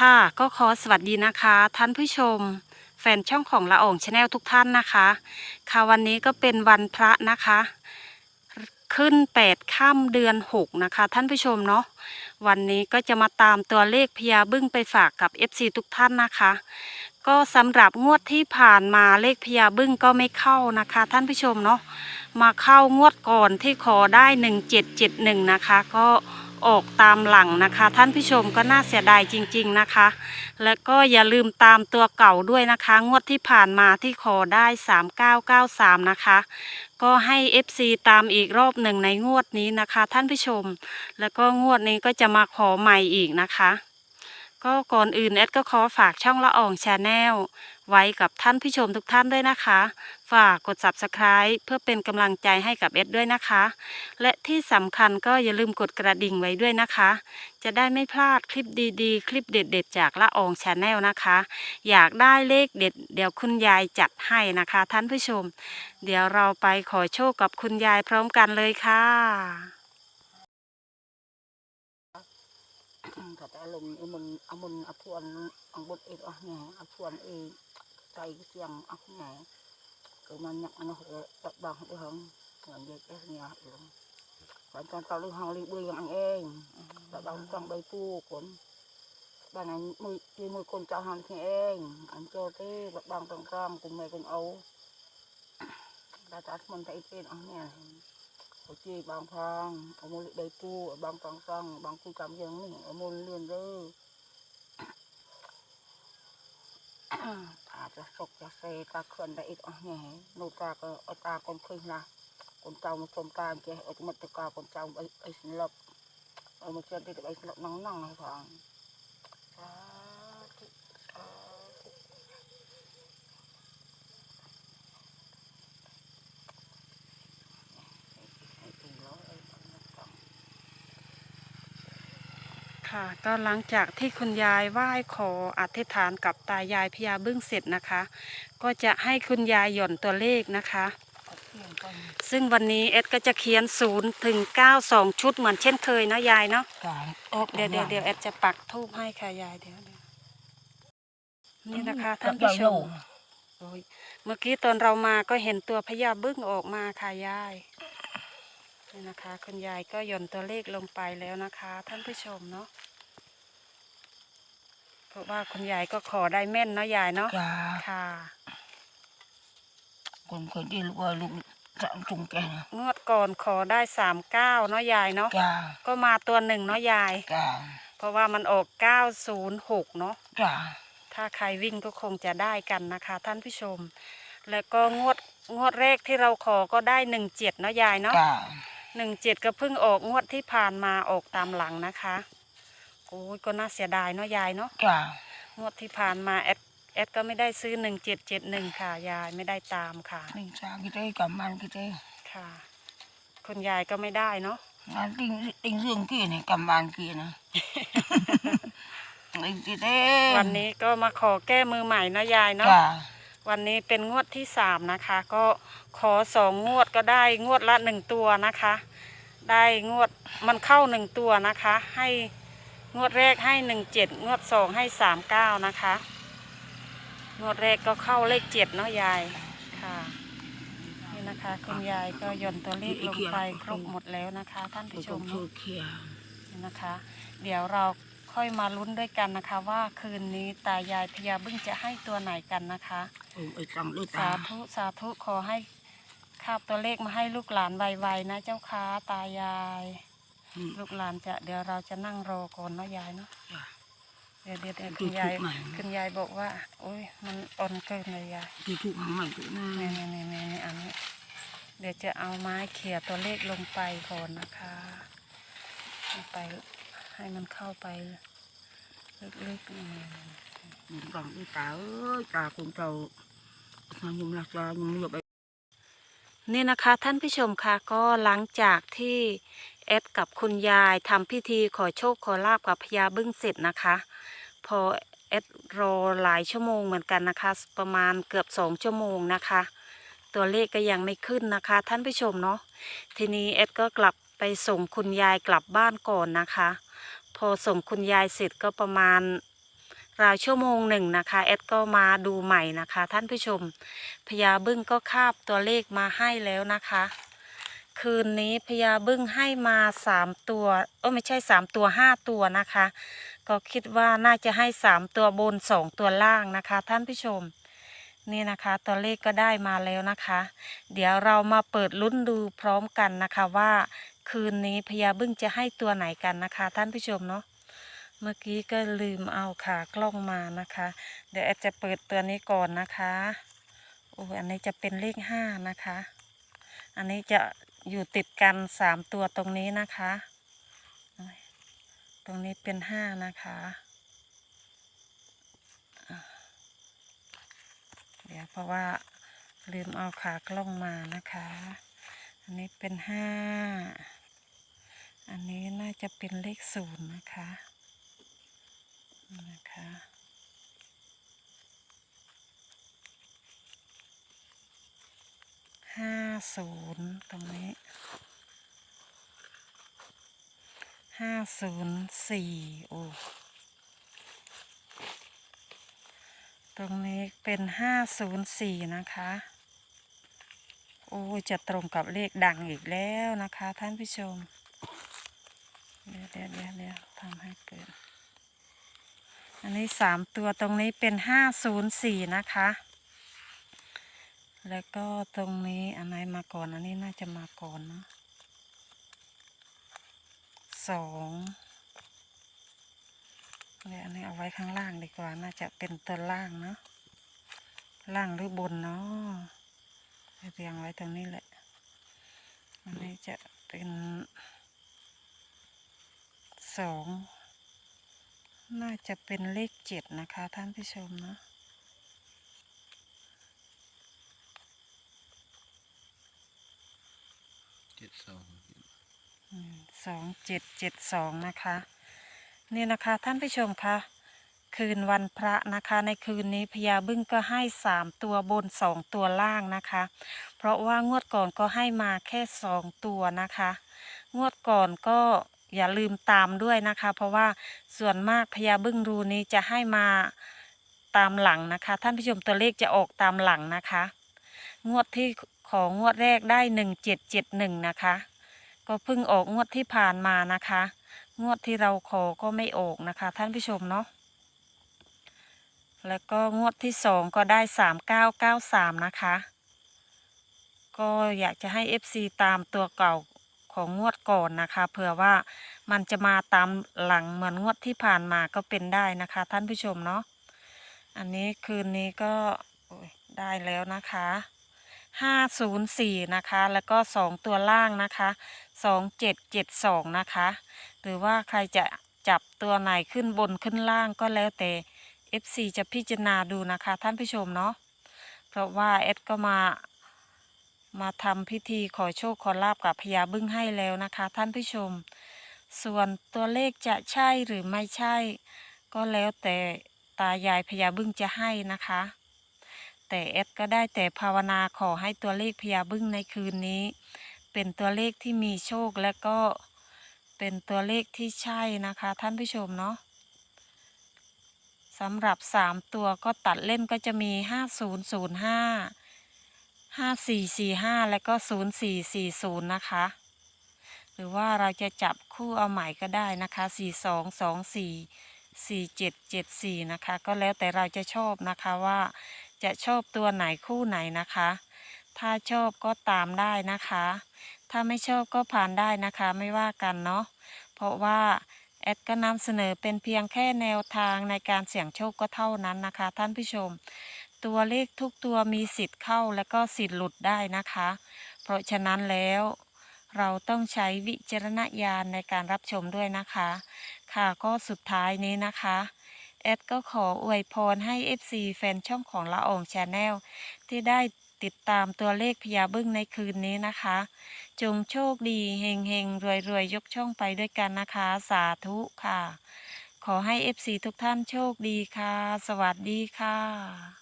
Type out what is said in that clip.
ค่ะ ก็ขอสวัสดีนะคะ ท่านผู้ชม แฟนช่องของละอองชาแนลทุกท่านนะคะ ค่ะวันนี้ก็เป็นวันพระนะคะ ขึ้น8ค่ำเดือน6นะคะ ท่านผู้ชมเนาะวันนี้ก็จะมาตามตัวเลขพญาบึ้งไปฝากกับ FC ทุกท่านนะคะ ก็สำหรับงวดที่ผ่านมาเลขพญาบึ้งก็ไม่เข้านะคะ ท่านผู้ชมเนาะมาเข้างวดก่อนที่ขอได้ 1771 นะคะ ก็ ออกตามหลังนะคะ ท่านผู้ชมก็น่าเสียดายจริง ๆนะคะ แล้วก็อย่าลืมตามตัวเก่าด้วยนะคะ งวดที่ผ่านมาที่ขอได้ 3993 นะคะ ก็ให้ FC ตามอีกรอบหนึ่งในงวดนี้นะคะ ท่านผู้ชม แล้วก็งวดนี้ก็จะมาขอใหม่อีกนะคะ ก็ก่อนอื่นแอดก็ขอฝากช่องละอองชาแนล ไว้กับท่านผู้ชมทุกท่านด้วยนะคะ ฝากกด subscribe เพื่อเป็นกำลังใจให้กับเอดด้วยนะคะ และที่สำคัญก็อย่าลืมกดกระดิ่งไว้ด้วยนะคะ จะได้ไม่พลาดคลิปดีๆ คลิปเด็ด ๆ จากละอองชาแนลนะคะ อยากได้เลขเด็ด เดี๋ยวคุณยายจัดให้นะคะ ท่านผู้ชม เดี๋ยวเราไปขอโชคกับคุณยายพร้อมกันเลยค่ะก็แต่ลมเอามันเอามันเอาพวนเอา ចៃជាងអស់ណែគឺមិនញឹកអនុទឹកបងអ៊ីហងខ្ញុំនិយាយអស់ញ៉ាអ៊ីហងបានចង់តលឺហងលីប៊ឺយ៉ាងអេងតបងចង់បីពូគាត់បានអញមួយទីមួយកូនចៅហងគ្នាអេងអញចូលទេបងត្រង់ត្រង់គុំមេគុំអូដល់តអត់មិនតែទេអស់ញ៉ាអូជ័យបងផងអមូលដីពូបងត្រង់ត្រង់បងគូកម្មយើងនេះអមូលលឿនទៅ អាចសុខចាសេតាខឿនតែអ៊ីតអស់ញ៉ែនោះតាក៏អត់តាកុំឃើញណាកូនចៅមកជុំតាអញ្ចេះអត់មិត្តទៅកោកូនចៅអីអីស្លឹកមកជិតទីក្តីស្លឹកណងណងហ្នឹងផងចា ค่ะก็หลังจากที่คุณยายไหว้ขออธิษฐานกับตายายพญาบึ้งเสร็จนะคะ ก็จะให้คุณยายหย่อนตัวเลขนะคะเอาเที่ยงกันซึ่งวันนี้เอสก็จะเขียนศูนย์ถึงเก้าสองชุดเหมือนเช่นเคยเนาะยายเนาะกลางออกเดี๋ยวเดี๋ยวเดี๋ยวเอสจะปักทูบให้ค่ะยายเดี๋ยวเดี๋ยวนี่นะคะท่านผู้ชมโอ้ยเมื่อกี้ตอนเรามาก็เห็นตัวพญาบึ้งออกมาค่ะยาย นี่นะคะคุณยายก็หย่อนตัวเลขลงไปแล้วนะคะ ท่านผู้ชมเนาะเพราะว่าคุณยายก็ขอได้แม่นเนาะยายเนาะจ้าค่ะ คนเคยได้ลูกว่าลูกจะจุงแกนะงวดก่อนขอได้สามเก้าเนาะยายเนาะจ้าก็มาตัวหนึ่งเนาะยาย จ้าเพราะว่ามันออกเก้าศูนย์หกเนาะ จ้าถ้าใครวิ่งก็คงจะได้กันนะคะ ท่านผู้ชม แล้วก็งวดงวดแรกที่เราขอก็ได้หนึ่งเจ็ดเนาะยายเนาะ จ้า หนึ่งเจ็ดก็เพิ่งออกงวดที่ผ่านมาออกตามหลังนะคะโอ้ยก็น่าเสียดายเนาะยายเนาะจ้างวดที่ผ่านมาแอดแอดก็ไม่ได้ซื้อหนึ่งเจ็ดเจ็ดหนึ่งค่ะ ยายไม่ได้ตามค่ะ นี่จ้ากี่ได้กับมันกี่ได้ค่ะ คุณยายก็ไม่ได้เนาะงานติ้งติ้งเรื่องกี่นี่กับมันกี่นะนี่กี่ได้วันนี้ก็มาขอแก้มือใหม่เนาะยายเนาะ จ้า วันนี้เป็นงวดที่สามนะคะ ก็ขอสองงวดก็ได้งวดละหนึ่งตัวนะคะ ได้งวดมันเข้าหนึ่งตัวนะคะ ให้งวดแรกให้หนึ่งเจ็ดงวดสองให้สามเก้านะคะ งวดแรกก็เข้าเลขเจ็ดเนาะยายค่ะนี่นะคะคุณยายก็หย่อนตัวเลขลงไปครบหมดแล้วนะคะ ท่านผู้ชมค่ะนี่นะคะ เดี๋ยวเราค่อยมาลุ้นด้วยกันนะคะว่าคืนนี้ตายายพญาบึ้งจะให้ตัวไหนกันนะคะ ไอ้ตังด้วยสาตาธุสาธุขอให้คาบตัวเลขมาให้ลูกหลานไวๆนะเจ้าค้าตายายอืมลูกหลานจะเดี๋ยวเราจะนั่งรอก่อนเนาะยายเนาะจ้ะเดี๋ยวเดี๋ยวเดี๋ยวดูคุณยายถูกไหมคุณยายบอกว่าโอ้ยมันอ่อนเกินเลยยายที่ถูกหางใหม่ถูกนะนี่นี่นี่นี่นี่อันนี้เดี๋ยวจะเอาไม้เขี่ยตัวเลขลงไปก่อนนะคะลงไปให้มันเข้าไปลึกๆนี่ หนุ่มตังด้วยตาเอ้ยตาคนเจ้าทางยมรักตายมเหลือบไอ้นี่นะคะท่านผู้ชมค่ะก็หลังจากที่เอดกับคุณยายทำพิธีขอโชคขอลาบกับพญาบึ้งเสร็จนะคะ พอเอดรอหลายชั่วโมงเหมือนกันนะคะ ประมาณเกือบสองชั่วโมงนะคะ ตัวเลขก็ยังไม่ขึ้นนะคะ ท่านผู้ชมเนาะทีนี้เอดก็กลับไปส่งคุณยายกลับบ้านก่อนนะคะ พอส่งคุณยายเสร็จก็ประมาณ ราวชั่วโมงหนึ่งนะคะแอดก็มาดูใหม่นะคะ ท่านผู้ชมพญาบึ้งก็คาบตัวเลขมาให้แล้วนะคะ คืนนี้พญาบึ้งให้มาสามตัวเออไม่ใช่สามตัวห้าตัวนะคะ ก็คิดว่าน่าจะให้สามตัวบนสองตัวล่างนะคะ ท่านผู้ชมนี่นะคะตัวเลขก็ได้มาแล้วนะคะ เดี๋ยวเรามาเปิดลุ้นดูพร้อมกันนะคะว่า คืนนี้พญาบึ้งจะให้ตัวไหนกันนะคะ ท่านผู้ชมเนาะ เมื่อกี้ก็ลืมเอาขากล้องมานะคะ เดี๋ยวแอดจะเปิดตัวนี้ก่อนนะคะโอ้ยอันนี้จะเป็นเลขห้านะคะ อันนี้จะอยู่ติดกันสามตัวตรงนี้นะคะ ตรงนี้เป็นห้านะคะ เดี๋ยวเพราะว่าลืมเอาขากล้องมานะคะ อันนี้เป็นห้า อันนี้น่าจะเป็นเลขศูนย์นะคะ นะคะห้าศูนย์ตรงนี้ห้าศูนย์สี่โอ้ตรงนี้เป็นห้าศูนย์สี่นะคะโอ้จะตรงกับเลขดังอีกแล้วนะคะท่านผู้ชม เดี๋ยวเดี๋ยวเดี๋ยวเดี๋ยวทำให้เกิด อันนี้สามตัวตรงนี้เป็นห้าศูนย์สี่นะคะ แล้วก็ตรงนี้อันไหนมาก่อน อันนี้น่าจะมาก่อนเนอะสองเนี่ยอันนี้เอาไว้ข้างล่างดีกว่า น่าจะเป็นตัวล่างเนาะ ล่างหรือบนเนาะเรียงไว้ตรงนี้แหละ อันนี้จะเป็นสอง น่าจะเป็นเลขเจ็ดนะคะท่านผู้ชมนะเจ็ดสองสองเจ็ดเจ็ดสองนะคะ นี่นะคะท่านผู้ชมคะคืนวันพระนะคะ ในคืนนี้พญาบึ้งก็ให้สามตัวบนสองตัวล่างนะคะ เพราะว่างวดก่อนก็ให้มาแค่สองตัวนะคะ งวดก่อนก็ อย่าลืมตามด้วยนะคะ เพราะว่าส่วนมากพญาบึ้งรูนี้จะให้มาตามหลังนะคะ ท่านผู้ชมตัวเลขจะออกตามหลังนะคะ งวดที่ของงวดแรกได้หนึ่งเจ็ดเจ็ดหนึ่งนะคะ ก็เพิ่งออกงวดที่ผ่านมานะคะ งวดที่เราขอก็ไม่ออกนะคะ ท่านผู้ชมเนาะแล้วก็งวดที่สองก็ได้สามเก้าเก้าสามนะคะ ก็อยากจะให้ FC ตามตัวเก่า ของงวดก่อนนะคะเผื่อว่ามันจะมาตามหลังเหมือนงวดที่ผ่านมาก็เป็นได้นะคะ ท่านผู้ชมเนาะอันนี้คืนนี้ก็ได้แล้วนะคะห้าศูนย์สี่นะคะ แล้วก็สองตัวล่างนะคะสองเจ็ดเจ็ดสองนะคะ หรือว่าใครจะจับตัวไหนขึ้นบนขึ้นล่างก็แล้วแต่ FC จะพิจารณาดูนะคะ ท่านผู้ชมเนาะเพราะว่าเอดก็มา มาทำพิธีขอโชคขอลาบกับพญาบึ้งให้แล้วนะคะ ท่านผู้ชม ส่วนตัวเลขจะใช่หรือไม่ใช่ ก็แล้วแต่ตายายพญาบึ้งจะให้นะคะ แต่เอดก็ได้แต่ภาวนาขอให้ตัวเลขพญาบึ้งในคืนนี้ เป็นตัวเลขที่มีโชคและก็เป็นตัวเลขที่ใช่นะคะ ท่านผู้ชมเนาะสำหรับสามตัวก็ตัดเล่นก็จะมีห้าศูนย์ศูนย์ ห้าสี่สี่ห้าแล้วก็ศูนย์สี่สี่ศูนย์นะคะ หรือว่าเราจะจับคู่เอาใหม่ก็ได้นะคะสี่สองสองสี่สี่เจ็ดเจ็ดสี่นะคะ ก็แล้วแต่เราจะชอบนะคะว่าจะชอบตัวไหนคู่ไหนนะคะ ถ้าชอบก็ตามได้นะคะ ถ้าไม่ชอบก็ผ่านได้นะคะไม่ว่ากันเนาะเพราะว่าแอดก็นำเสนอเป็นเพียงแค่แนวทางในการเสี่ยงโชคก็เท่านั้นนะคะ ท่านผู้ชม ตัวเลขทุกตัวมีสิทธิ์เข้าและก็สิทธิ์หลุดได้นะคะ เพราะฉะนั้นแล้วเราต้องใช้วิจารณญาณในการรับชมด้วยนะคะ ค่ะก็สุดท้ายนี้นะคะแอดก็ขออวยพรให้ FC แฟนช่องของละอองชาแนลที่ได้ติดตามตัวเลขพญาบึ้งในคืนนี้นะคะ จงโชคดีเฮงเฮงรวยรวยยกช่องไปด้วยกันนะคะ สาธุค่ะ ขอให้ FC ทุกท่านโชคดีค่ะ สวัสดีค่ะ